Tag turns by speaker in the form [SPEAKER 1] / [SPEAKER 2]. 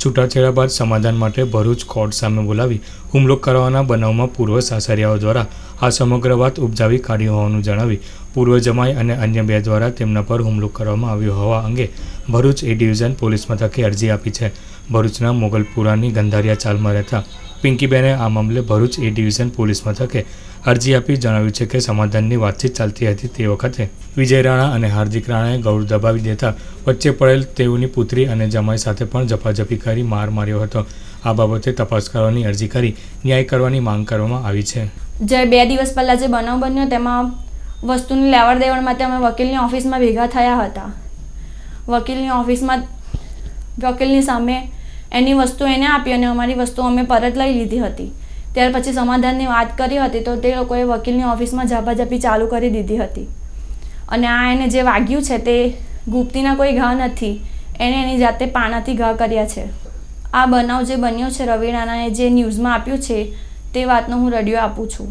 [SPEAKER 1] છૂટાછેડા બાદ સમાધાન માટે ભરૂચ કોર્ટ સામે બોલાવી હુમલો કરવાના બનાવમાં પૂર્વ સાસરિયાઓ દ્વારા આ સમગ્ર વાત ઉપજાવી કાઢી હોવાનું જણાવી પૂર્વ જમાઈ અને અન્ય બે દ્વારા તેમના પર હુમલો કરવામાં આવ્યો હોવા અંગે ભરૂચ એ ડિવિઝન પોલીસ મથકે અરજી આપી છે. ભરૂચના મોગલપુરાની ગંધારિયા ચાલમાં રહેતા પિંકીબેને આ મામલે ભરૂચ એ ડિવિઝન પોલીસ મથકે અરજી આપી જણાવ્યું છે કે સમાધાનની વાતચીત ચાલતી હતી તે વખતે વિજય રાણા અને હાર્દિક રાણાએ ગૌર દબાવી દેતા વચ્ચે પડેલ તેઓની પુત્રી અને જમાઈ સાથે પણ ઝપાઝપી કરી માર માર્યો હતો. આ બાબતે તપાસ કરવાની અરજી કરી ન્યાય કરવાની માંગ કરવામાં આવી છે.
[SPEAKER 2] જે બે દિવસ પહેલાં જે બનાવ બન્યો તેમાં વસ્તુની લેવડ દેવડ માટે અમે વકીલની ઓફિસમાં ભેગા થયા હતા. વકીલની ઓફિસમાં વકીલની સામે એની વસ્તુ એને આપી અને અમારી વસ્તુ અમે પરત લઈ લીધી હતી. ત્યાર પછી સમાધાનની વાત કરી હતી તો તે લોકોએ વકીલની ઓફિસમાં ઝાપાઝાપી ચાલુ કરી દીધી હતી. અને આ એને જે વાગ્યું છે તે ગુપ્તીના કોઈ ઘા નથી. એણે એની જાતે પાણાથી ઘા કર્યા છે. આ બનાવ જે બન્યો છે રવિ રાણાએ જે ન્યૂઝમાં આપ્યું છે તે વાતનો હું રડિયો આપું છું.